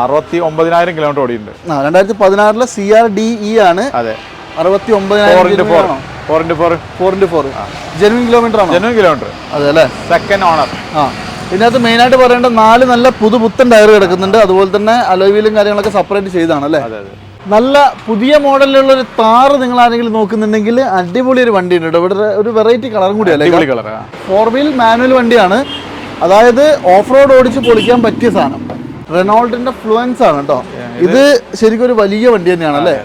അറുപത്തി ഒമ്പതിനായിരം കിലോമീറ്റർ ഓടിയിട്ടുണ്ട്. രണ്ടായിരത്തി പതിനാറിലെ സി ആർ ഡി ഇ ആണ്. അതെ. അറുപത്തി ഒമ്പതിനായിരം four four into four four into four genuine kilometre ആണ്? ജനുവൻ കിലോമീറ്റർ അതെ അല്ലേ? സെക്കൻഡ് ഓണർ ആ. ഇതിനകത്ത് മെയിനായിട്ട് പറയേണ്ട നാല് നല്ല പുതുപുത്തൻ ടയർ കിടക്കുന്നുണ്ട് അതുപോലെ തന്നെ അലോവീലും കാര്യങ്ങളൊക്കെ സെപ്പറേറ്റ് ചെയ്താണ് അല്ലേ? നല്ല പുതിയ മോഡലിലുള്ള ഒരു താറ് നിങ്ങൾ ആരെങ്കിലും നോക്കുന്നുണ്ടെങ്കിൽ അടിപൊളി ഒരു വണ്ടി ഉണ്ട് ഇവിടെ ഒരു വെറൈറ്റി കളറും കൂടിയല്ലേ ഫോർ വീൽ മാനുവൽ വണ്ടിയാണ്. അതായത് ഓഫ് റോഡ് ഓടിച്ച് പൊളിക്കാൻ പറ്റിയ സാധനം. റെനോൾട്ടിന്റെ ഫ്ലുവൻസ് ആണ് കേട്ടോ ഇത് ശരിക്കും ഒരു വലിയ വണ്ടി തന്നെയാണ് അല്ലേ?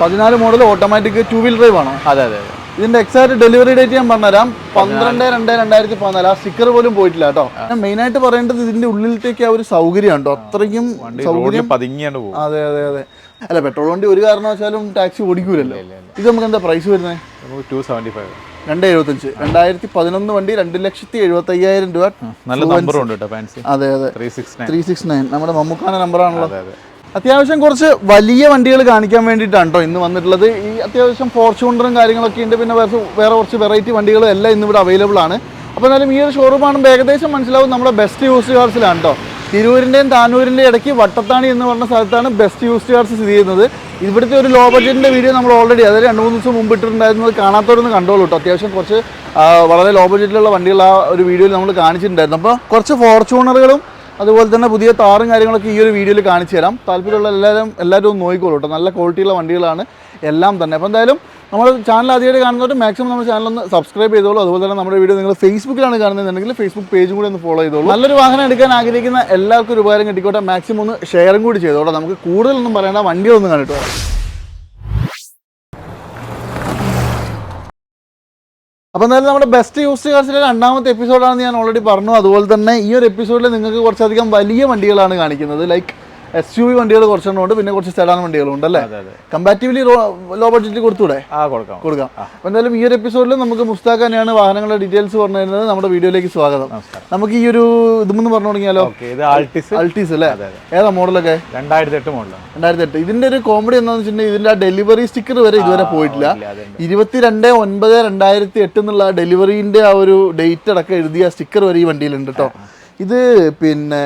പതിനാല് model automatic two wheel drive ആണോ? അതെ അതെ ഇതിന്റെ എക്സാക്ട് ഡെലിവറി ഡേറ്റ് ഞാൻ പറഞ്ഞുതരാം. പന്ത്രണ്ട് രണ്ട് രണ്ടായിരത്തി പതിനാല്. ആ സ്റ്റിക്കർ പോലും പോയിട്ടില്ല കേട്ടോ മെയിൻ ആയിട്ട് പറയേണ്ടത് ഇതിന്റെ ഉള്ളിലത്തേക്ക് ആ ഒരു സൗകര്യം ഉണ്ടോ അത്രയ്ക്കും സൗകര്യം. അതെ അതെ അതെ. അല്ല പെട്രോൾ വണ്ടി ഒരു കാരണവശാലും ടാക്സി ഓടിക്കൂലല്ലോ. ഇത് നമുക്ക് എന്താ പ്രൈസ് വരുന്നത്? ടു സെവന്റി ഫൈവ് രണ്ട് എഴുപത്തഞ്ച് രണ്ടായിരത്തി പതിനൊന്ന് വണ്ടി രണ്ട് ലക്ഷത്തി എഴുപത്തി അയ്യായിരം രൂപ നല്ല നമ്പറും ഉണ്ട് കേട്ടോ ഫാൻസി അതെ അതെ. ത്രീ സിക്സ് നയൻ നമ്മുടെ മമ്മൂക്കാന നമ്പറാണല്ലോ. അതെ അതെ. അത്യാവശ്യം കുറച്ച് വലിയ വണ്ടികൾ കാണിക്കാൻ വേണ്ടിയിട്ടാണ് കേട്ടോ ഇന്ന് വന്നിട്ടുള്ളത്. ഈ അത്യാവശ്യം ഫോർച്യൂണറും കാര്യങ്ങളൊക്കെ ഉണ്ട്. പിന്നെ വേറെ കുറച്ച് വെറൈറ്റി വണ്ടികളും എല്ലാം ഇന്ന് ഇവിടെ അവൈലബിൾ ആണ്. അപ്പോൾ എന്നാലും ഈ ഒരു ഷോറൂം ആകുമ്പോൾ ഏകദേശം മനസ്സിലാവും. നമ്മുടെ ബെസ്റ്റ് യൂസ് കാർസിലാണ് കേട്ടോ തിരൂരിന്റെയും താനൂരിന്റെയും ഇടയ്ക്ക് വട്ടത്താണി എന്ന് പറഞ്ഞ സ്ഥലത്താണ് ബെസ്റ്റ് യൂസ്ഡ് കാർസ് സ്ഥിതി ചെയ്യുന്നത്. ഇവിടുത്തെ ഒരു ലോ ബഡ്ജറ്റിന്റെ വീഡിയോ നമ്മൾ ഓൾറെഡി അതായത് രണ്ട് മൂന്ന് ദിവസം മുമ്പ് ഇട്ടിട്ടുണ്ടായിരുന്നത് കാണാത്തവരൊന്ന് കണ്ടോളൂ കേട്ടോ അത്യാവശ്യം കുറച്ച് വളരെ ലോ ബഡ്ജറ്റിലുള്ള വണ്ടികൾ ആ ഒരു വീഡിയോയിൽ നമ്മൾ കാണിച്ചിട്ടുണ്ടായിരുന്നു. അപ്പോൾ കുറച്ച് ഫോർച്യൂണറുകളും അതുപോലെ തന്നെ പുതിയ താറും കാര്യങ്ങളൊക്കെ ഈ ഒരു വീഡിയോയിൽ കാണിച്ചു തരാം. താല്പര്യമുള്ള എല്ലാവരും എല്ലാവരും ഒന്ന് നോക്കിക്കോളൂ കേട്ടോ നല്ല ക്വാളിറ്റിയുള്ള വണ്ടികളാണ് എല്ലാം തന്നെ. അപ്പോൾ എന്തായാലും നമ്മൾ ചാനൽ ആദ്യമായിട്ട് കാണുന്നവർ മാക്സിമം നമ്മുടെ ചാനൽ ഒന്ന് സബ്സ്ക്രൈബ് ചെയ്തോളൂ. അതുപോലെ തന്നെ നമ്മുടെ വീഡിയോ നിങ്ങൾ ഫേസ്ബുക്കിലാണ് കാണുന്നതെന്നുണ്ടെങ്കിൽ ഫേസ്ബുക്ക് പേജ് കൂടി ഒന്ന് ഫോളോ ചെയ്തോളൂ. നല്ലൊരു വാഹനം എടുക്കാൻ ആഗ്രഹിക്കുന്ന എല്ലാവർക്കും ഒരു ഉപകാരം കിട്ടിക്കോട്ടെ. മാക്സിമം ഒന്ന് ഷെയറും കൂടി ചെയ്തോളൂ. നമുക്ക് കൂടുതലൊന്നും പറയേണ്ട വണ്ടികളൊന്നും കണ്ടിട്ട് വരാം. അപ്പോൾ എന്തായാലും നമ്മുടെ ബെസ്റ്റ് യൂസ് കാർസിലെ രണ്ടാമത്തെ എപ്പിസോഡാണെന്ന് ഞാൻ ഓൾറെഡി പറഞ്ഞു. അതുപോലെ തന്നെ ഈ ഒരു എപ്പിസോഡിൽ നിങ്ങൾക്ക് കുറച്ചധികം വലിയ വണ്ടികളാണ് കാണിക്കുന്നത്. ലൈക്ക് എസ് യു വി വണ്ടികൾ കുറച്ചെണ്ണം ഉണ്ട് പിന്നെ കുറച്ച് സെഡാൻ വണ്ടികളും ഉണ്ട് അല്ലേ കമ്പാറ്റീവ്ലി ലോ ബഡ്ജറ്റിൽ കൊടുത്തൂടെ കൊടുക്കാം. കൊടുക്കാം. അപ്പോൾ എന്തായാലും ഈ ഒരു എപ്പിസോഡിൽ നമുക്ക് മുസ്താഖ് തന്നെയാണ് വാഹനങ്ങളുടെ ഡീറ്റെയിൽസ് പറഞ്ഞു തരുന്നത് നമ്മുടെ വീഡിയോയിലേക്ക് സ്വാഗതം. നമുക്ക് ഈ ഒരു ഇതുമെന്ന് പറഞ്ഞു തുടങ്ങിയാലോ? അൾട്ടീസ് അല്ലേ? ഏതാ മോഡലൊക്കെ? രണ്ടായിരത്തി എട്ട് മോഡൽ രണ്ടായിരത്തി എട്ട് ഇതിന്റെ ഒരു കോമഡി എന്താണെന്ന് വെച്ചിട്ടുണ്ടെങ്കിൽ ഇതിന്റെ ആ ഡെലിവറി സ്റ്റിക്കർ വരെ ഇതുവരെ പോയിട്ടില്ല. ഇരുപത്തിരണ്ട് ഒൻപത് രണ്ടായിരത്തി എട്ട് എന്നുള്ള ഡെലിവറിന്റെ ആ ഒരു ഡേറ്റ് അടക്കം എഴുതിയ സ്റ്റിക്കർ വരെ ഈ വണ്ടിയിലുണ്ട് കേട്ടോ ഇത് പിന്നെ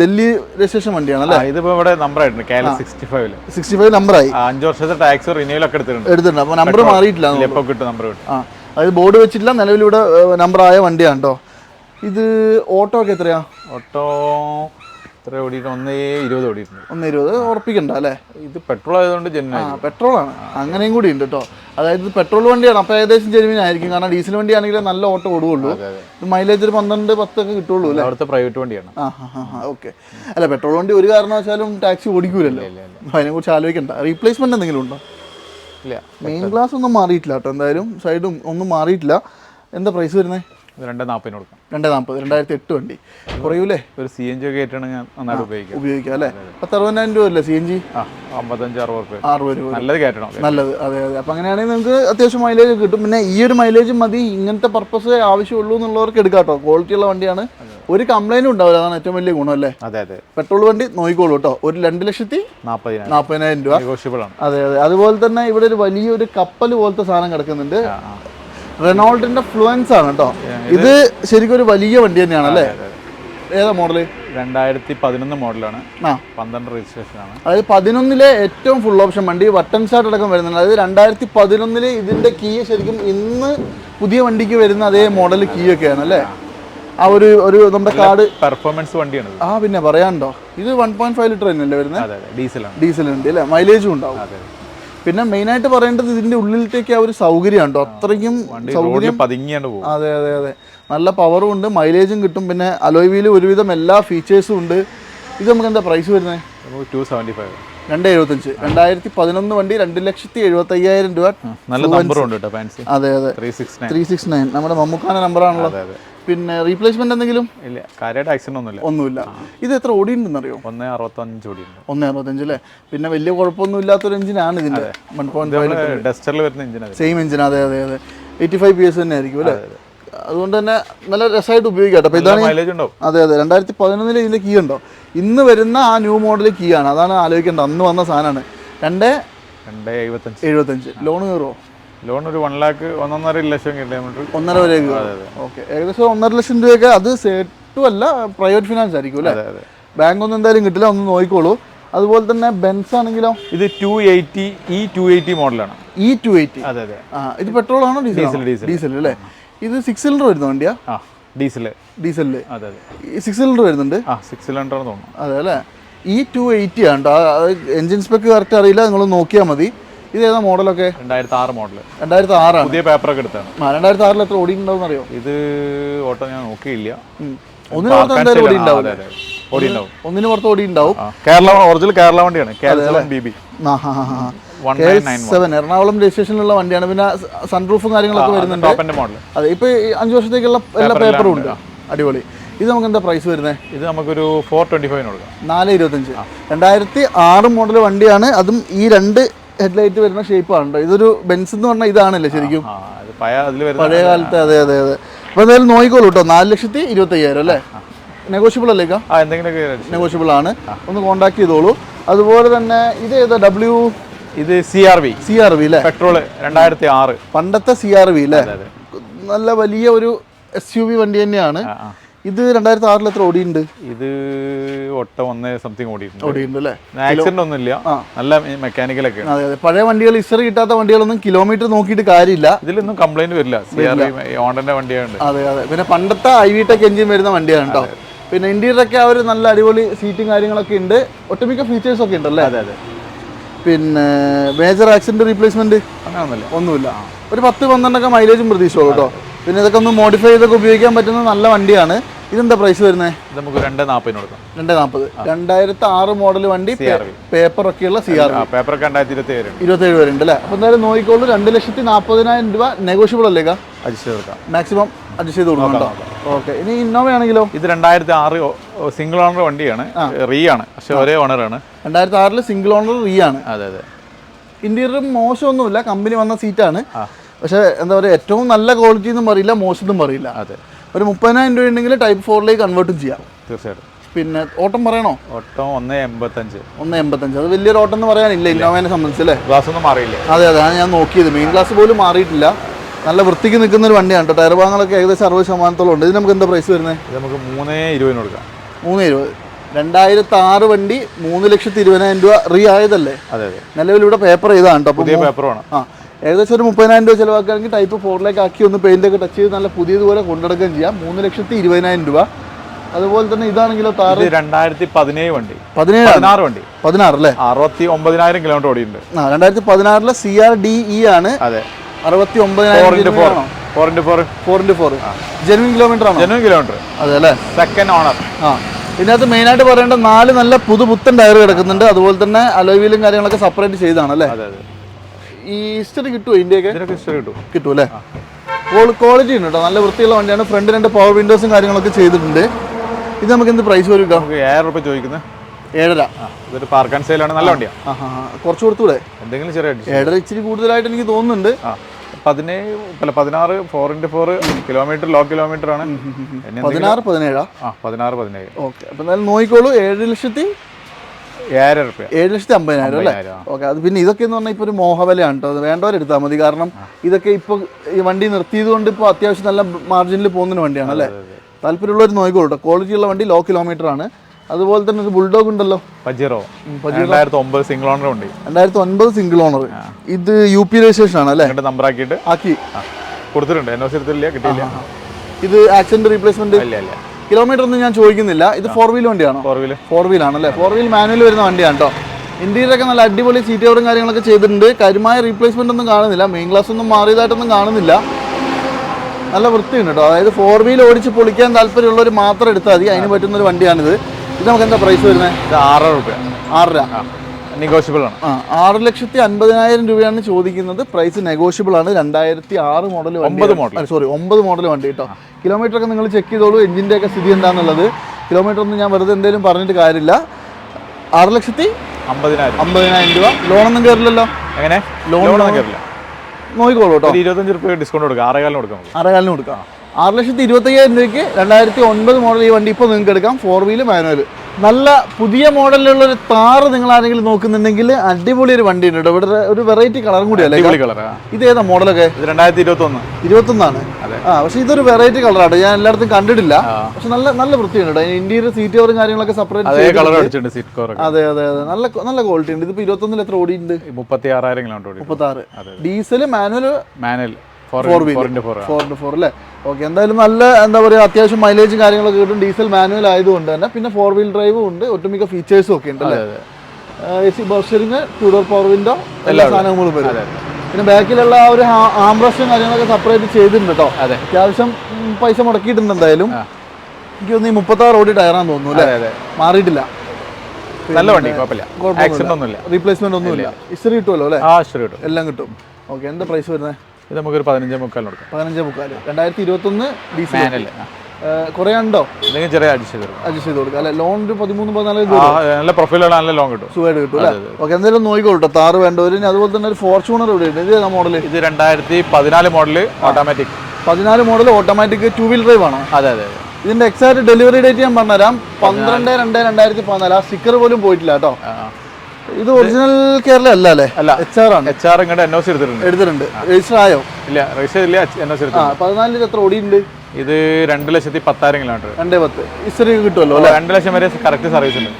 ഡൽഹി രജിസ്ട്രേഷൻ വണ്ടിയാണ് അല്ലേ ഇതിപ്പോ ഇവിടെ നമ്പർ ആയിട്ടുണ്ട്. കേരള സിക്സ്റ്റി ഫൈവിൽ സിക്സ്റ്റി ഫൈവ് നമ്പർ ആയി. അഞ്ച് വർഷത്തെ ടാക്സ് റിന്യൂവൽ ഒക്കെ എടുത്തിട്ടുണ്ട്. എടുത്തിട്ടുണ്ട്. അപ്പോൾ നമ്പർ മാറിയിട്ടില്ല എപ്പോ കിട്ടും നമ്പർ കിട്ടും. ആ അതായത് ബോർഡ് വെച്ചിട്ടില്ല. നിലവിലിവിടെ നമ്പർ ആയ വണ്ടിയാണ് കേട്ടോ ഇത് ഓട്ടോ ഒക്കെ എത്രയാ? ഓട്ടോ എത്ര ഓടിയിട്ട് ഒന്നേ ഇരുപത് ഓടിയിട്ടുണ്ട്. ഒന്ന് ഇരുപത് ഉറപ്പിക്കണ്ട അല്ലേ? ഇത് പെട്രോൾ ആയതുകൊണ്ട് ആ ജെന്യൻ പെട്രോൾ ആണ്. അങ്ങനെയും കൂടി ഉണ്ട് കേട്ടോ അതായത് ഇത് പെട്രോൾ വണ്ടിയാണ്. അപ്പോൾ ഏകദേശം ജെനുവിൻ ആയിരിക്കും. കാരണം ഡീസൽ വണ്ടി ആണെങ്കിൽ നല്ല ഓട്ടോ ഓടുകയുള്ളൂ. ഇത് മൈലേജ് ഒരു പന്ത്രണ്ട് പത്തൊക്കെ കിട്ടുള്ളൂ അല്ലേ? അവിടുത്തെ പ്രൈവറ്റ് വണ്ടിയാണ്. ആ ഹാ ഹാ ഓക്കെ അല്ല പെട്രോൾ വണ്ടി ഒരു കാരണവശാലും ടാക്സി ഓടിക്കൂലല്ലോ. ഇല്ല ഇല്ല അതിനെ കുറിച്ച് ആലോചിക്കണ്ട. റീപ്ലേസ്മെന്റ് എന്തെങ്കിലും ഉണ്ടോ? ഇല്ല. മെയിൻ ഗ്ലാസ് ഒന്നും മാറിയിട്ടില്ല കേട്ടോ എന്തായാലും സൈഡും ഒന്നും മാറിയിട്ടില്ല. എന്താ പ്രൈസ് വരുന്നത് രണ്ട് നാൽപ്പതിന് കൊടുക്കാം. രണ്ട് നാൽപ്പത് രണ്ടായിരത്തി എട്ട് വണ്ടി. കുറയൂലേ? ഒരു സി എൻ ജി ഒക്കെ ആയിട്ടാണ് ഞാൻ നന്നായിട്ട് ഉപയോഗിക്കുക. ഉപയോഗിക്കാം അല്ലേ? പത്ത് അറുപതിനായിരം രൂപ അല്ലേ സി എൻ ജി ആ അമ്പത്തഞ്ച് അറുപത് രൂപ. അറുപത് രൂപ. നല്ലത് കയറ്റണം നല്ലത് അതെ അതെ. അപ്പം അങ്ങനെയാണെങ്കിൽ നിങ്ങൾക്ക് അത്യാവശ്യം മൈലേജ് കിട്ടും. പിന്നെ ഈ ഒരു മൈലേജ് മതി ഇങ്ങനത്തെ പർപ്പസ് ആവശ്യമുള്ളൂ എന്നുള്ളവർക്ക് എടുക്കാം കേട്ടോ. ക്വാളിറ്റി ഉള്ള വണ്ടിയാണ്. ഒരു കംപ്ലൈന്റും ഉണ്ടാവില്ല. അതാണ് ഏറ്റവും വലിയ ഗുണം അല്ലേ? അതെ അതെ. പെട്രോൾ വണ്ടി നോക്കിക്കോളൂ കേട്ടോ. ഒരു രണ്ട് ലക്ഷത്തി നാൽപ്പതിനായിരം നാൽപ്പതിനായിരം രൂപ. അതെ അതെ. അതുപോലെ തന്നെ ഇവിടെ ഒരു വലിയൊരു കപ്പൽ പോലത്തെ സാധനം കിടക്കുന്നുണ്ട്. ആ. ഫ്ലുവൻസ് ആണ് കേട്ടോ ഇത് ശരിക്കും ഒരു വലിയ വണ്ടി തന്നെയാണ് അല്ലേ. ഏതാ മോഡൽ രണ്ടായിരത്തി പതിനൊന്ന് മോഡലാണ് ആ. പന്ത്രണ്ട് രജിസ്ട്രേഷൻ ആണ്. അതായത് പതിനൊന്നിലെ ഏറ്റവും ഫുൾ ഓപ്ഷൻ വണ്ടി വട്ടൻ ഷാർട്ട് അടക്കം വരുന്നുണ്ട്. അതായത് രണ്ടായിരത്തി പതിനൊന്നിൽ ഇതിന്റെ കീ ശരിക്കും ഇന്ന് പുതിയ വണ്ടിക്ക് വരുന്ന അതേ മോഡൽ കീ ഒക്കെയാണ് അല്ലേ? ആ ഒരു ഒരു നമ്മുടെ കാർഡ് പെർഫോമൻസ് വണ്ടിയാണ് ആ പിന്നെ പറയാനുണ്ടോ? ഇത് വൺ പോയിന്റ് ഫൈവ് ലിറ്റർ തന്നെയല്ലേ വരുന്നത് ഡീസലാണ് ഡീസൽ ഉണ്ട് അല്ലേ? മൈലേജും ഉണ്ടാവും. പിന്നെ മെയിൻ ആയിട്ട് പറയേണ്ടത് ഇതിന്റെ ഉള്ളിലത്തേക്ക് ആ ഒരു സൗകര്യം. അത്രയ്ക്കും പോകും. അതെ അതെ അതെ. നല്ല പവറും ഉണ്ട്. മൈലേജും കിട്ടും. പിന്നെ അലോയ് വീൽ ഒരുവിധം എല്ലാ ഫീച്ചേഴ്സും ഉണ്ട്. ഇത് നമുക്ക് എന്താ പ്രൈസ് വരുന്നത് നമുക്ക് ടു സെവന്റി ഫൈവ് രണ്ട് എഴുപത്തഞ്ച്. രണ്ടായിരത്തി പതിനൊന്ന് വണ്ടി രണ്ട് ലക്ഷത്തി എഴുപത്തി അയ്യായിരം രൂപ നല്ല അതെ അതെ. ത്രീ സിക്സ് നയൻ നമ്മുടെ മമ്മൂക്കാന നമ്പറാണല്ലോ പിന്നെ റീപ്ലേസ്മെന്റ് എന്തെങ്കിലും? ഇല്ല കാര്യമായിട്ട് ആക്സിഡന്റ് ഒന്നുമില്ല. ഒന്നുമില്ല. ഇത് എത്ര ഓടിയിട്ടുണ്ടെന്നറിയോ? ഒന്ന് അറുപത്തഞ്ച് ഓടിയുണ്ട് ഒന്ന് അറുപത്തഞ്ച് അല്ലേ പിന്നെ വലിയ കുഴപ്പമൊന്നും ഇല്ലാത്തൊരു എഞ്ചിനാണ് ഇതിന്റെ വൺ പോയിന്റ് ഡസ്റ്ററിൽ വരുന്ന സെയിം എഞ്ചിൻ അതെ അതെ അതെ. എയ്റ്റി ഫൈവ് പി എസ് തന്നെ ആയിരിക്കും അല്ലേ? അതുകൊണ്ട് തന്നെ നല്ല രസമായിട്ട് ഉപയോഗിക്കാം അപ്പോൾ ഇതാണ് അതെ അതെ. രണ്ടായിരത്തി പതിനൊന്നിലെ ഇതിന്റെ കീ ഉണ്ടോ? ഇന്ന് വരുന്ന ആ ന്യൂ മോഡൽ കീ ആണ്. അതാണ് ആലോചിക്കേണ്ടത്. അന്ന് വന്ന സാധനമാണ്. രണ്ട് എഴുപത്തഞ്ച്. ലോൺ കയറുമോ ലോൺ ഒരു വൺ ലാക്ക് ഒന്നൊന്നര ലക്ഷം കിലോമീറ്റർ. ഒന്നര വരെ ഓക്കെ. ഏകദേശം ഒന്നര ലക്ഷം രൂപയൊക്കെ അത് സേട്ടു അല്ല പ്രൈവറ്റ് ഫിനാൻസ് ആയിരിക്കും അല്ലേ? ബാങ്ക് ഒന്നും എന്തായാലും കിട്ടില്ല ഒന്ന് നോക്കിക്കോളൂ. അതുപോലെ തന്നെ ബെൻസ് ആണെങ്കിലോ? ഇത് two eighty E two eighty മോഡലാണ്. ഇ ടു എയ്റ്റി അതെ അതെ. ആ ഇത് പെട്രോൾ ആണോ ഡീസൽ ഡീസൽ, ഡീസൽ. ഡീസൽ അല്ലേ? ഇത് സിക്സ് സിലിണ്ടർ വരുന്ന വണ്ടിയാ? ഡീസൽ ഡീസലിൽ അതെ അതെ. സിക്സ് സിലിണ്ടർ വരുന്നുണ്ട്? ആ സിക്സ് സിലിണ്ടർ തോന്നുന്നു. അതെ അല്ലേ? ഇ ടു എയ്റ്റി ആണ്. എൻജിൻ സ്പെക്ക് കറക്റ്റ് അറിയില്ല നിങ്ങൾ നോക്കിയാൽ മതി. ഇത് ഏതാ മോഡലൊക്കെ? രണ്ടായിരത്തി ആറ് മോഡൽ രണ്ടായിരത്തി ആറാണ് പുതിയ പേപ്പറൊക്കെ എടുത്താണ്. ആ രണ്ടായിരത്തി ആറിൽ എത്ര ഓടിയിട്ടുണ്ടാവും അറിയോ ഇത് ഓട്ടോ ഞാൻ നോക്കിയില്ല. ഒന്നിന് പുറത്ത് എന്തായാലും ഓടി ഉണ്ടാവും അല്ലേ? ഓടി ഉണ്ടാവും ഒന്നിന് പുറത്ത് ഓടി ഉണ്ടാവും കേരള ഒറിജിനൽ കേരള വണ്ടിയാണ്. Keralam B B seven Ernakulam രജിസ്ട്രേഷനിലുള്ള വണ്ടിയാണ്. പിന്നെ സൺറൂഫും കാര്യങ്ങളൊക്കെ വരുന്നുണ്ട്. ടോപ്പിന്റെ മോഡൽ അതെ ഇപ്പൊ ഈ അഞ്ച് വർഷത്തേക്കുള്ള എല്ലാ പേപ്പറും ഉണ്ട്. അടിപൊളി. ഇത് നമുക്ക് എന്താ പ്രൈസ് വരുന്നത് ഇത് നമുക്കൊരു ഫോർ ട്വന്റി ഫൈവിന് കൊടുക്കാം. നാല് ഇരുപത്തഞ്ച്. രണ്ടായിരത്തി ആറ് മോഡൽ വണ്ടിയാണ്. അതും ഈ രണ്ട് ഹെഡ്ലൈറ്റ് വരുന്ന ഷേപ്പാണ് ഇതൊരു ബെൻസ് എന്ന് പറഞ്ഞാൽ ഇതാണല്ലേ ശരിക്കും? പഴയ കാലത്തെ അതെ അതെ അതെ. അപ്പോൾ എന്തായാലും നോക്കിക്കോളൂ കേട്ടോ നാല് ലക്ഷത്തി ഇരുപത്തി അയ്യായിരം അല്ലേ നെഗോഷ്യബിൾ അല്ലേക്കാ നെഗോഷ്യബിൾ ആണ്. ഒന്ന് കോൺടാക്ട് ചെയ്തോളൂ. അതുപോലെ തന്നെ ഇത് ഏതാ ഡബ്ല്യു ഇത് C R V C R V അല്ലേ പെട്രോൾ രണ്ടായിരത്തി ആറ്. പണ്ടത്തെ സി ആർ വി അല്ലേ നല്ല വലിയ ഒരു എസ് യു വി വണ്ടി തന്നെയാണ്. ഇത് രണ്ടായിരത്തി ആറിൽ എത്ര ഓടിയുണ്ട് ഇത് ഒട്ട ഒന്ന് സംതിങ് ഓടിയിട്ടുണ്ട്. ഓടിയിട്ടുണ്ട് അല്ലേ? ആക്സിഡന്റ് ഒന്നുമില്ല. നല്ല മെക്കാനിക്കലൊക്കെ അതെ അതെ. പഴയ വണ്ടികൾ ഇസ്റ്റർ കിട്ടാത്ത വണ്ടികളൊന്നും കിലോമീറ്റർ നോക്കിയിട്ട് കാര്യമില്ല. ഇതിലൊന്നും കംപ്ലൈന്റ് വരില്ല. ഓണ്ടന്റെ വണ്ടിയാണ് അതെ അതെ. പിന്നെ പണ്ടത്തെ ഐ വി ടെക് എഞ്ചിൻ വരുന്ന വണ്ടിയാണ് കേട്ടോ പിന്നെ ഇന്ത്യയിലൊക്കെ ആ ഒരു നല്ല അടിപൊളി സീറ്റും കാര്യങ്ങളൊക്കെ ഉണ്ട്. ഒട്ടുമിക്ക ഫീച്ചേഴ്സ് ഒക്കെ ഉണ്ടല്ലേ? അതെ അതെ. പിന്നെ മേജർ ആക്സിഡന്റ് റീപ്ലേസ്മെന്റ് അങ്ങനെയൊന്നുമില്ല ഒന്നുമില്ല. ഒരു പത്ത് പന്ത്രണ്ടൊക്കെ മൈലേജും പ്രതീക്ഷിച്ചോളൂ കേട്ടോ പിന്നെ ഇതൊക്കെ ഒന്ന് മോഡിഫൈ ചെയ്തൊക്കെ ഉപയോഗിക്കാൻ പറ്റുന്ന നല്ല വണ്ടിയാണ്. ഇതെന്താ പ്രൈസ് വരുന്നത് ഇത് നമുക്ക് രണ്ട് നാൽപ്പതിന് കൊടുക്കാം. രണ്ട് നാൽപ്പത് രണ്ടായിരത്തി ആറ് മോഡൽ വണ്ടി. പേപ്പർ ഒക്കെയുള്ള സി ആർ പേപ്പർ രണ്ടായിരത്തി ഇരുപത്തി ഏഴ് ഇരുപത്തി ഏഴ് വരുന്നുണ്ട്. അല്ലേ? അപ്പോൾ എന്തായാലും നോക്കിക്കോളൂ. രണ്ട് ലക്ഷത്തി നാൽപ്പതിനായിരം രൂപ നെഗോഷ്യബിൾ അല്ലേ അഡ്ജസ്റ്റ് കൊടുക്കാം. മാക്സിമം അഡ്ജസ്റ്റ് ചെയ്ത് കൊടുക്കാം ഓക്കെ ഇനി ഇന്നോവ ആണെങ്കിലോ? ഇത് രണ്ടായിരത്തി ആറ് സിംഗിൾ ഓണർ വണ്ടിയാണ്. റീ ആണ്. പക്ഷേ ഒരേ ഓണറാണ് രണ്ടായിരത്തി ആറിൽ സിംഗിൾ ഓണർ റീ ആണ്. അതെ അതെ. ഇന്റീരിയർ മോശമൊന്നുമില്ല. കമ്പനി വന്ന സീറ്റാണ് പക്ഷേ എന്താ പറയുക ഏറ്റവും നല്ല ക്വാളിറ്റി എന്നും പറയില്ല മോശമൊന്നും പറയില്ല അതെ. ഒരു മുപ്പതിനായിരം രൂപ ഉണ്ടെങ്കിൽ ടൈപ്പ് ഫോറിലേക്ക് കൺവേർട്ടും ചെയ്യാം. തീർച്ചയായിട്ടും. പിന്നെ ഓട്ടം പറയണോ? ഓട്ടം ഒന്ന് എൺപത്തഞ്ച്. ഒന്ന് എൺപത്തഞ്ച്. അത് വലിയൊരു ഓട്ടം എന്ന് പറയാനില്ല ഇന്നോവേനെ സംബന്ധിച്ച് അല്ലേ? ഗ്ലാസ് ഒന്നും മാറിയില്ല? അതെ അതെ ഞാൻ നോക്കിയത്. മെയിൻ ക്ലാസ് പോലും മാറിയിട്ടില്ല. നല്ല വൃത്തിക്ക് നിൽക്കുന്ന ഒരു വണ്ടിയാണ് കേട്ടോ. ടയർ ഭാഗങ്ങളൊക്കെ ഏകദേശം അറുപത് ശതമാനത്തോളം ഉണ്ട്. ഇത് നമുക്ക് എന്താ പ്രൈസ് വരുന്നത്? ഇത് നമുക്ക് മൂന്നേ ഇരുപതിന് കൊടുക്കാം. മൂന്ന് ഇരുപത്. രണ്ടായിരത്തി ആറ് വണ്ടി മൂന്ന് ലക്ഷത്തി ഇരുപതിനായിരം രൂപ റീ ആയതല്ലേ? അതെ അതെ. നിലവിൽ ഇവിടെ പേപ്പർ ചെയ്താണ് കേട്ടോ. പുതിയ പേപ്പറാണ് ആ ഏകദേശം ഒരു മുപ്പതിനായിരം രൂപ ചിലവാക്കുകയാണെങ്കിൽ ടൈപ്പ് ഫോറിലേക്ക് ആക്കി ഒന്ന് പെയിന്റ് ഒക്കെ ടച്ച് ചെയ്ത് നല്ല പുതിയതുപോലെ കൊണ്ടുനടക്കുകയും ചെയ്യാം. മൂന്ന് ലക്ഷത്തി ഇരുപതിനായിരം രൂപ. അതുപോലെ തന്നെ ഇതാണെങ്കിലോ താറ്? രണ്ടായിരത്തി പതിനേഴ് വണ്ടി. പതിനേഴ് പതിനാറ് വണ്ടി. പതിനാറ് അല്ലേ? അറുപത്തി ഒമ്പതിനായിരം കിലോമീറ്റർ ഓടിയിട്ടുണ്ട്. ആ രണ്ടായിരത്തി പതിനാറിലെ സി ആർ ഡി ഇ ആണ്. അതെ. അറുപത്തി ഒമ്പതിനായിരം four into four four into four genuine kilometre ആണ്? ജെനുവിൻ കിലോമീറ്റർ അതെ അല്ലേ? സെക്കൻഡ് ഓണർ ആ. ഇതിനകത്ത് മെയിനായിട്ട് പറയേണ്ട നാല് നല്ല പുതുപുത്തൻ ടയർ കിടക്കുന്നുണ്ട്. അതുപോലെ തന്നെ അലോവീലും കാര്യങ്ങളൊക്കെ സെപ്പറേറ്റ് ചെയ്താണ് അല്ലേ? അതെ അതെ. ഈ ഹിസ്റ്ററി കിട്ടുമോ ഇന്ത്യയൊക്കെ ഹിസ്റ്ററി കിട്ടും. കിട്ടും അല്ലേ? ക്വാളിറ്റി ഉണ്ട് കേട്ടോ നല്ല വൃത്തിയുള്ള വണ്ടിയാണ്. ഫ്രണ്ട് രണ്ട് പവർ വിൻഡോസും കാര്യങ്ങളൊക്കെ ചെയ്തിട്ടുണ്ട്. ഇത് നമുക്ക് എന്ത് പ്രൈസ് വരും നമുക്ക് ഏഴ് റുപ്യ ചോദിക്കുന്നത് ഏഴര. ഇതൊരു പാർക്ക് ആൻഡ് സെയിലാണ് നല്ല വണ്ടിയാണ് കുറച്ച് കൊടുത്തൂടെ? എന്തെങ്കിലും ചെറിയ. ഏഴര ഇച്ചിരി കൂടുതലായിട്ട് എനിക്ക് തോന്നുന്നുണ്ട്. പതിനേഴ് അല്ല പതിനാറ് four into four kilometre low kilometre ആണ്. പതിനാറ് പതിനേഴാ? ആ പതിനാറ് പതിനേഴ്. ഓക്കെ. അപ്പം എന്തായാലും നോക്കിക്കോളൂ. ഏഴ് ലക്ഷത്തി റുപ്യ ഏഴ് ലക്ഷത്തി അമ്പതിനായിരം. അല്ലേ ഓക്കെ അത് പിന്നെ ഇതൊക്കെ എന്ന് പറഞ്ഞാൽ ഇപ്പോൾ ഒരു മോഹവലയാണ് കേട്ടോ. അത് വേണ്ടവരെടുത്താൽ മതി. കാരണം ഇതൊക്കെ ഇപ്പോൾ ഈ വണ്ടി നിർത്തിയത് കൊണ്ട് ഇപ്പോൾ അത്യാവശ്യം നല്ല മാർജിനിൽ പോകുന്ന വണ്ടിയാണ് അല്ലേ? താല്പര്യമുള്ളവർ നോക്കിക്കോളൂ കേട്ടോ. ക്വാളിറ്റി ഉള്ള വണ്ടി ലോ കിലോമീറ്റർ ആണ്. അതുപോലെ തന്നെ ഒരു ബുൾഡോഗ് ഉണ്ടല്ലോ. പജിറോ. രണ്ടായിരത്തി ഒമ്പത് സിംഗിൾ ഓണർ ഉണ്ട് രണ്ടായിരത്തി ഒൻപത് സിംഗിൾ ഓണർ ഇത് യു പി രജിസ്ട്രേഷൻ ആണ് അല്ലേ? നമ്പർ ആക്കിയിട്ട്? ആക്കി. കൊടുത്തിട്ടുണ്ട്. എൻ ഒ സി എടുത്തില്ല കിട്ടിയില്ല ഇത് ആക്സിഡന്റ് റീപ്ലേസ്മെന്റ് ഇല്ല ഇല്ല. കിലോമീറ്റർ ഒന്നും ഞാൻ ചോദിക്കുന്നില്ല. ഇത് ഫോർ വീൽ വണ്ടിയാണോ? ഫോർ വീൽ ഫോർ വീൽ ആണല്ലേ? ഫോർ വീൽ മാനുവൽ വരുന്ന വണ്ടിയാണ് കേട്ടോ ഇന്റീരിയറൊക്കെ നല്ല അടിപൊളി സീറ്റ് കവറും കാര്യങ്ങളൊക്കെ ചെയ്തിട്ടുണ്ട്. കാര്യമായ റീപ്ലേസ്മെന്റ് ഒന്നും കാണുന്നില്ല. മെയിൻ ഗ്ലാസ് ഒന്നും മാറിയതായിട്ടൊന്നും കാണുന്നില്ല. നല്ല വൃത്തിയുണ്ട് കേട്ടോ അതായത് ഫോർ വീൽ ഓടിച്ച് പൊളിക്കാൻ താല്പര്യമുള്ളവർ മാത്രം എടുത്താൽ മതി. അതിന് പറ്റുന്ന ഒരു വണ്ടിയാണിത്. ഇത് നമുക്ക് എന്താ പ്രൈസ് വരുന്നത് ആറര റുപ്യ ആറര. ആ. നെഗോഷ്യബിൾ ആണ്. ആ ആറ് ലക്ഷത്തി അൻപതിനായിരം രൂപയാണ് ചോദിക്കുന്നത്. പ്രൈസ് നെഗോഷ്യബിൾ ആണ്. രണ്ടായിരത്തി ആറ് മോഡൽ ഒമ്പത് മോഡൽ സോറി ഒമ്പത് മോഡൽ വണ്ടി കേട്ടോ. കിലോമീറ്റർ ഒക്കെ നിങ്ങൾ ചെക്ക് ചെയ്തോളൂ. എഞ്ചിന്റെ ഒക്കെ സ്ഥിതി എന്താണെന്നുള്ളത് കിലോമീറ്റർ ഒന്നും ഞാൻ വെറുതെ എന്തെങ്കിലും പറഞ്ഞിട്ട് കാര്യമില്ല. ആറ് ലക്ഷത്തി അമ്പതിനായിരം. അമ്പതിനായിരം രൂപ. ലോണൊന്നും കയറില്ലല്ലോ എങ്ങനെ? ലോണൊന്നും കയറില്ല നോക്കിക്കോളൂ കേട്ടോ. ഇരുപത്തഞ്ച് റുപ്യ ഡിസ്കൗണ്ട് കൊടുക്കാം. ആറേകാലിന് കൊടുക്കാം ആറേകാലിന് കൊടുക്കാം. ആറ് ലക്ഷത്തി ഇരുപത്തയ്യായിരം രൂപയ്ക്ക് രണ്ടായിരത്തി ഒൻപത് മോഡൽ ഈ വണ്ടി ഇപ്പോൾ നിങ്ങൾക്ക് എടുക്കാം. ഫോർ വീൽ മാനുവൽ നല്ല പുതിയ മോഡലിലുള്ള ഒരു താറ് നിങ്ങൾ ആരെങ്കിലും നോക്കുന്നുണ്ടെങ്കിൽ അടിപൊളി ഒരു വണ്ടി ഉണ്ട് ഇവിടെ ഒരു വെറൈറ്റി കളറും കൂടിയല്ലേ ഇത് ഏതാ മോഡലൊക്കെ? രണ്ടായിരത്തി ഇരുപത്തി ഒന്ന് ഇരുപത്തൊന്നാണ്. ആ പക്ഷെ ഇതൊരു വെറൈറ്റി കളറാണ് ഞാൻ എല്ലായിടത്തും കണ്ടിട്ടില്ല. പക്ഷെ നല്ല നല്ല വൃത്തിയുണ്ട് ഇന്ത്യയിലെ സീറ്റ് കവറും കാര്യങ്ങളൊക്കെ സെപ്പറേറ്റ് അതെ അതെ അതെ നല്ല നല്ല ക്വാളിറ്റി ഉണ്ട്. ഇതിപ്പോ ഇരുപത്തൊന്നിൽ എത്ര ഓടിയുണ്ട് മുപ്പത്തി ആറായിരം കിലോമീറ്റർ മുപ്പത്തി ആറ്. Diesel manual manual four. Four into four അല്ലേ? ഓക്കെ എന്തായാലും നല്ല എന്താ പറയുക അത്യാവശ്യം മൈലേജ് കാര്യങ്ങളൊക്കെ കിട്ടും. ഡീസൽ മാനുവൽ ആയതുകൊണ്ട് തന്നെ. പിന്നെ ഫോർ വീൽ ഡ്രൈവും ഉണ്ട്. ഒട്ടുമിക്ക ഫീച്ചേഴ്സും ഒക്കെ ഉണ്ട് അല്ലേ? എ സി ബർഷറിങ് ടൂ ഡോർ പവർ വിൻഡോ എല്ലാ സാധനങ്ങളും വരും പിന്നെ ബാക്കിലുള്ള ആ ഒരു ആംബ്രഷും കാര്യങ്ങളൊക്കെ സെപ്പറേറ്റ് ചെയ്തിട്ടുണ്ട് കേട്ടോ അത്യാവശ്യം പൈസ മുടക്കിയിട്ടുണ്ട് എന്തായാലും. എനിക്ക് തോന്നുന്നു ഈ മുപ്പത്താറ് ഓടി ടയറാന്ന് തോന്നുന്നു അല്ലേ? മാറിയിട്ടില്ല. നല്ല വണ്ടി കുഴപ്പമില്ല. റീപ്ലേസ്മെന്റ് ഒന്നുമില്ല. ഇസ്റ്ററി കിട്ടുമല്ലോ അല്ലേ? എല്ലാം കിട്ടും. ഓക്കെ എന്താ പ്രൈസ് വരുന്നത് ഇത് നമുക്കൊരു പതിനഞ്ച് മുക്കാലിന് കൊടുക്കാം. പതിനഞ്ച് മുക്കാൽ. രണ്ടായിരത്തി ഇരുപത്തൊന്ന് ഡീസൽ കുറേ ഉണ്ടോ? അല്ലെങ്കിൽ ചെറിയ അഡ്ജസ്റ്റ് ചെയ്ത് കൊടുക്കാം. അഡ്ജസ്റ്റ് ചെയ്ത് കൊടുക്കുക അല്ലെ? ലോൺ ഒരു പതിമൂന്ന് പതിനാല് നല്ല പ്രൊഫൈലാണ് നല്ല ലോൺ കിട്ടും. സുഖമായിട്ട് കിട്ടും അല്ലേ? ഓക്കെ എന്തായാലും നോക്കിക്കോട്ടോ താറ് വേണ്ടവരും അതുപോലെ തന്നെ ഒരു ഫോർച്യൂണർ ഇവിടെ ഉണ്ട്. ഇത് മോഡൽ ഇത് രണ്ടായിരത്തി പതിനാല് മോഡൽ ഓട്ടോമാറ്റിക് പതിനാല് model automatic two wheel drive ആണോ? അതെ അതെ ഇതിന്റെ എക്സാക്ട് ഡെലിവറി ഡേറ്റ് ഞാൻ പറഞ്ഞുതരാം. പന്ത്രണ്ട് രണ്ട് രണ്ടായിരത്തി പതിനാല് ആ സ്റ്റിക്കർ പോലും പോയിട്ടില്ല കേട്ടോ. ഇത് ഒറിജിനൽ കേരള അല്ല അല്ലേ അല്ല എച്ച് ആർ ആണ്. എച്ച് ആർ ഇങ്ങോട്ട് എൻ ഒ സി എടുത്തിട്ടുണ്ട്. എടുത്തിട്ടുണ്ട്. രജിസ്റ്റർ ആയോ? ഇല്ല രജിസ്റ്റർ ഇല്ല എൻ ഒ സി പതിനാലിന് എത്ര ഓടിയുണ്ട് ഇത് രണ്ട് ലക്ഷത്തി പത്തായിരം കിലോമീറ്റർ രണ്ടേ പത്ത്. ഇസ്റ്ററി കിട്ടുമല്ലോ അല്ലേ? രണ്ട് ലക്ഷം വരെ കറക്റ്റ് സർവീസ് ഉണ്ട്.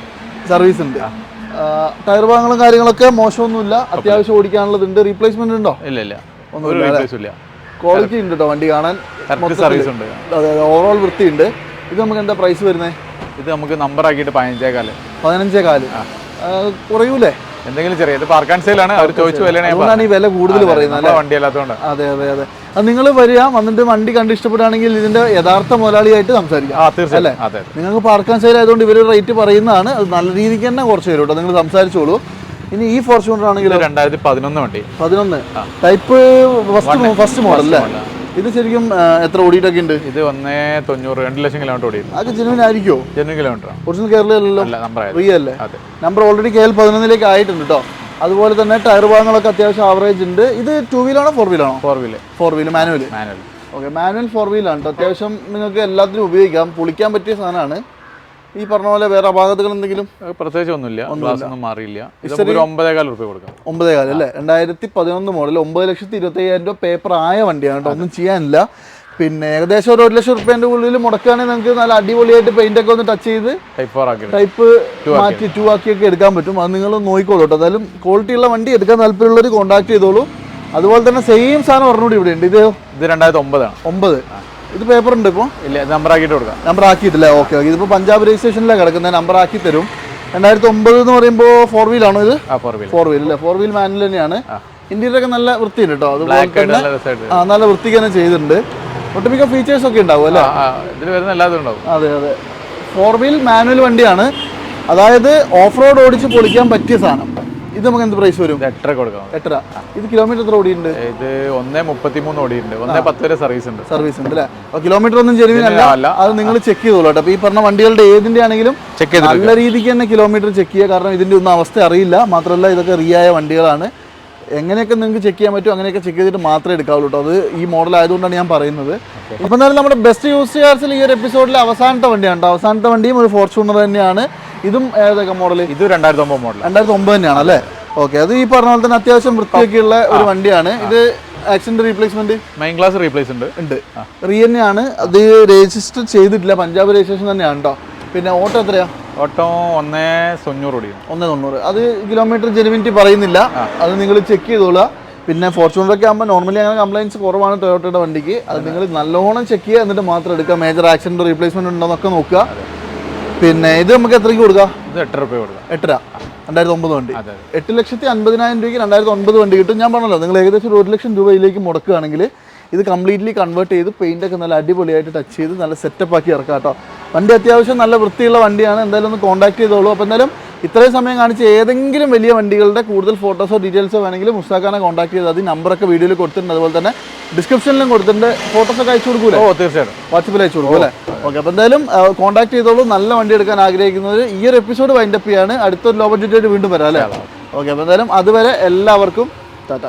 സർവീസ് ഉണ്ട്. ടയർ ഭാഗങ്ങളും കാര്യങ്ങളൊക്കെ മോശമൊന്നുമില്ല. അത്യാവശ്യം ഓടിക്കാനുള്ളതുണ്ട്. റീപ്ലേസ്മെന്റ് ഉണ്ടോ? ഇല്ല ഇല്ല. ഇല്ല. ക്വാളിറ്റി ഉണ്ട് കേട്ടോ വണ്ടി കാണാൻ. സർവീസ് ഉണ്ട്. അതെ ഓവറോൾ വൃത്തിയുണ്ട്. ഇത് നമുക്ക് എന്താ പ്രൈസ് വരുന്നത് ഇത് നമുക്ക് നമ്പർ ആക്കിയിട്ട് പതിനഞ്ചേക്കാൽ പതിനഞ്ചേ കാൽ ആ, കുറയൂലേ? എന്തെങ്കിലും ചെറിയ ഇത് പാർക്ക് ആൻഡ് സെയിലാണ് അവർ ചോദിച്ചു വിലയാണ് ഈ വില കൂടുതൽ. പറയുന്നത് വണ്ടി അല്ലാത്തതുകൊണ്ട്. അതെ അതെ അതെ. നിങ്ങൾ വരിക വന്നിട്ട് വണ്ടി കണ്ട് ഇഷ്ടപ്പെടുകയാണെങ്കിൽ ഇതിന്റെ യഥാർത്ഥ മുതലാളിയായിട്ട് സംസാരിക്കാം അല്ലേ? നിങ്ങൾക്ക് പാർക്കാൻ സെയിൽ ആയതുകൊണ്ട് ഇവർ റേറ്റ് പറയുന്നതാണ്. അത് നല്ല രീതിക്ക് തന്നെ കുറച്ച് വരും കേട്ടോ. നിങ്ങൾ സംസാരിച്ചോളൂ. ഇനി ഈ ഫോർച്യൂണർ ആണെങ്കിൽ രണ്ടായിരത്തി പതിനൊന്ന് വണ്ടി. പതിനൊന്ന്. ടൈപ്പ് ഫസ്റ്റ് ഫസ്റ്റ് മോഡൽ അല്ലേ? ഇത് ശരിക്കും എത്ര ഓടിയിട്ടൊക്കെ ഉണ്ട്? ഇത് ഒന്നേ തൊണ്ണൂറ് രണ്ട് ലക്ഷം കിലോമീറ്റർ ഓടി അത് ജെനുവിൻ ആയിരിക്കുമോ ജെന്യൻ കിലോമീറ്റർ ഒറിജിനൽ കേരളയിലല്ലോ ഫ്രീ അല്ലേ നമ്പർ ഓൾറെഡി കെ എൽ പതിനൊന്നിലേക്ക് ആയിട്ടുണ്ട് കേട്ടോ അതുപോലെ തന്നെ ടയർ ഭാഗങ്ങളൊക്കെ അത്യാവശ്യം ആവറേജ് ഉണ്ട്. ഇത് ടു വീലാണോ four വീലാണോ four wheel four wheel manual manual okay manual four വീലാണ് അത്യാവശ്യം നിങ്ങൾക്ക് എല്ലാത്തിനും ഉപയോഗിക്കാം. പൊളിക്കാൻ പറ്റിയ സാധനമാണ്. ഈ പറഞ്ഞ പോലെ വേറെ അപാകതകൾ എന്തെങ്കിലും? പ്രത്യേകിച്ച് ഒന്നുമില്ല. ഒന്നും മാറിയില്ല. ഒമ്പതേകാൽ റുപ്യ കൊടുക്കാം. ഒമ്പതേ കാലം അല്ലേ? രണ്ടായിരത്തി പതിനൊന്ന് മോഡൽ ഒമ്പത് ലക്ഷത്തി ഇരുപത്തി അയ്യായിരം രൂപ പേപ്പർ ആയ വണ്ടിയാണ് കേട്ടോ. ഒന്നും ചെയ്യാനില്ല. പിന്നെ ഏകദേശം ഒരു ഒരു ലക്ഷം റുപ്യേന്റെ ഉള്ളിൽ മുടക്കുകയാണെങ്കിൽ നിങ്ങൾക്ക് നല്ല അടിപൊളിയായിട്ട് പെയിന്റ് ഒക്കെ ഒന്ന് ടച്ച് ചെയ്ത് ടൈപ്പ് മാറ്റി ടു ആക്കിയൊക്കെ എടുക്കാൻ പറ്റും. അത് നിങ്ങൾ നോക്കിക്കോളൂ കേട്ടോ. എന്തായാലും ക്വാളിറ്റി ഉള്ള വണ്ടി എടുക്കാൻ താല്പര്യമുള്ളവർ കോൺടാക്ട് ചെയ്തോളൂ. അതുപോലെ തന്നെ സെയിം സാധനം പറഞ്ഞുകൂടി ഇവിടെ ഉണ്ട്. ഇത് ഇത് രണ്ടായിരത്തി ഒമ്പതാണ്. ഒമ്പത്. ഇത് പേപ്പർ ഉണ്ട് ഇപ്പോൾ ഇല്ല നമ്പർ ആക്കിയിട്ട് കൊടുക്കാം. നമ്പർ ആക്കിയിട്ടില്ല? ഓക്കെ ഓക്കെ ഇതിപ്പോൾ പഞ്ചാബ് രജിസ്ട്രേഷനിലാണ് കിടക്കുന്നത് നമ്പർ ആക്കി തരും. രണ്ടായിരത്തി ഒമ്പത് എന്ന് പറയുമ്പോൾ ഫോർ വീൽ ആണ് ഇത്? ഫോർ വീൽ അല്ലേ? ഫോർ വീൽ മാനുവൽ തന്നെയാണ്. ഇന്റീരിയർ ഒക്കെ നല്ല വൃത്തിയുണ്ട് കേട്ടോ അതുപോലെ തന്നെ ആ നല്ല വൃത്തിക്ക് തന്നെ ചെയ്തിട്ടുണ്ട്. ഒട്ടുമിക്ക ഫീച്ചേഴ്സ് ഒക്കെ ഉണ്ടാവും അല്ലേ? ഇതിൽ വരുന്ന എല്ലാതും ഉണ്ടാവും. അതെ അതെ. ഫോർ വീൽ മാനുവൽ വണ്ടിയാണ്. അതായത് ഓഫ് റോഡ് ഓടിച്ച് പൊളിക്കാൻ പറ്റിയ സാധനം. ഇത് നമുക്ക് എന്ത് പ്രൈസ് വരും? എട്ടര കൊടുക്കാം എട്ടര. ഇത് കിലോമീറ്റർ എത്ര ഓടിയുണ്ട് ഇത് ഒന്നേ മുപ്പത്തിമൂന്ന് ഓടിയിട്ടുണ്ട്. ഒന്നേ പത്ത് വരെ സർവീസ് ഉണ്ട്. സർവീസ് ഉണ്ട് അല്ലേ? അപ്പോൾ കിലോമീറ്റർ ഒന്നും അല്ല. അത് നിങ്ങൾ ചെക്ക് ചെയ്തോളൂ കേട്ടോ. ഈ പറഞ്ഞ വണ്ടികളുടെ ഏതിന്റെ ആണെങ്കിലും ചെക്ക് ചെയ്ത് നല്ല രീതിക്ക് തന്നെ കിലോമീറ്റർ ചെക്ക് ചെയ്യുക. കാരണം ഇതിന്റെ ഒന്നും അവസ്ഥ അറിയില്ല. മാത്രമല്ല ഇതൊക്കെ റിയായ വണ്ടികളാണ്. എങ്ങനെയൊക്കെ നിങ്ങൾക്ക് ചെക്ക് ചെയ്യാൻ പറ്റും അങ്ങനെയൊക്കെ ചെക്ക് ചെയ്തിട്ട് മാത്രമേ എടുക്കാവുള്ളൂ കേട്ടോ. അത് ഈ മോഡൽ ആയതുകൊണ്ടാണ് ഞാൻ പറയുന്നത്. ഇപ്പം എന്നാലും നമ്മുടെ ബെസ്റ്റ് യൂസ് കാർസിൽ ഈ ഒരു എപ്പിസോഡിലെ അവസാനത്തെ വണ്ടിയാണ് കേട്ടോ. അവസാനത്തെ വണ്ടിയും ഒരു ഫോർച്യൂണർ തന്നെയാണ്. ഇതും ഏതൊക്കെ മോഡൽ ഇത് രണ്ടായിരത്തി ഒമ്പത് മോഡൽ രണ്ടായിരത്തി ഒമ്പത് തന്നെയാണ് അല്ലേ? ഓക്കെ അത് ഈ പറഞ്ഞ പോലെ തന്നെ അത്യാവശ്യം വൃത്തിയൊക്കെയുള്ള ഒരു വണ്ടിയാണ്. ഇത് accident replacement main class replace ഉണ്ട്. ഉണ്ട്. റീ തന്നെയാണ്. അത് രജിസ്റ്റർ ചെയ്തിട്ടില്ല. പഞ്ചാബ് രജിസ്ട്രേഷൻ തന്നെയാണ് കേട്ടോ പിന്നെ ഓട്ടോ എത്രയാ? ഓട്ടോ ഒന്നേ തൊണ്ണൂറ് ഓടിയും ഒന്നേ തൊണ്ണൂറ്. അത് കിലോമീറ്റർ ജെനുവിനിറ്റി പറയുന്നില്ല. അത് നിങ്ങൾ ചെക്ക് ചെയ്തോളുക. പിന്നെ ഫോർച്യൂണറൊക്കെ ആകുമ്പോൾ നോർമലി അങ്ങനെ കംപ്ലൈൻസ് കുറവാണ് ടൊയോട്ടയുടെ വണ്ടിക്ക്. അത് നിങ്ങൾ നല്ലോണം ചെക്ക് ചെയ്യുക. എന്നിട്ട് മാത്രം എടുക്കുക. മേജർ ആക്സിഡന്റ് റീപ്ലേസ്മെന്റ് ഉണ്ടോ എന്നൊക്കെ നോക്കുക. പിന്നെ ഇത് നമുക്ക് എത്രയ്ക്ക് കൊടുക്കുക ഇത് എട്ട് റുപ്യ കൊടുക്കാം. എട്ടര. രണ്ടായിരത്തി ഒമ്പത് വണ്ടി. അതെ എട്ട് ലക്ഷത്തി അൻപതിനായിരം രൂപയ്ക്ക് രണ്ടായിരത്തി ഒൻപത് വണ്ടി കിട്ടും. ഞാൻ പറഞ്ഞല്ലോ നിങ്ങൾ ഏകദേശം ഒരു ഒരു ലക്ഷം രൂപയിലേക്ക് മുടക്കുകയാണെങ്കിൽ ഇത് കംപ്ലീറ്റ്ലി കൺവേർട്ട് ചെയ്ത് പെയിന്റ് ഒക്കെ നല്ല അടിപൊളിയായിട്ട് ടച്ച് ചെയ്ത് നല്ല സെറ്റപ്പ് ആക്കി ഇറക്കാം കേട്ടോ. വണ്ടി അത്യാവശ്യം നല്ല വൃത്തിയുള്ള വണ്ടിയാണ്. എന്തായാലും ഒന്ന് കോൺടാക്ട് ചെയ്തോളൂ. അപ്പോൾ എന്തായാലും ഇത്രയും സമയം കാണിച്ച ഏതെങ്കിലും വലിയ വണ്ടികളുടെ കൂടുതൽ ഫോട്ടോസോ ഡീറ്റെയിൽസോ വേണമെങ്കിൽ മുസ്താഖാനെ കോൺടാക്ട് ചെയ്ത് അത് നമ്പറൊക്കെ വീഡിയോയിൽ കൊടുത്തിട്ടുണ്ട്. അതുപോലെ തന്നെ ഡിസ്ക്രിപ്ഷനിലും കൊടുത്തിട്ടുണ്ട്. ഫോട്ടോസൊക്കെ അയച്ചു കൊടുക്കൂലേ? ഓ തീർച്ചയായിട്ടും. വാട്സപ്പിൽ അയച്ചു കൊടുക്കും അല്ലേ? ഓക്കെ അപ്പോൾ എന്തായാലും കോൺടാക്ട് ചെയ്തോളൂ. നല്ല വണ്ടി എടുക്കാൻ ആഗ്രഹിക്കുന്നവർ ഈ ഒരു എപ്പിസോഡ് വൈൻഡപ്പ് ചെയ്യാണ്. അടുത്തൊരു ലോ ബഡ്ജറ്റ് വീണ്ടും വരാം അല്ലേ? ഓക്കെ അപ്പോൾ എന്തായാലും അതുവരെ എല്ലാവർക്കും ടാറ്റ.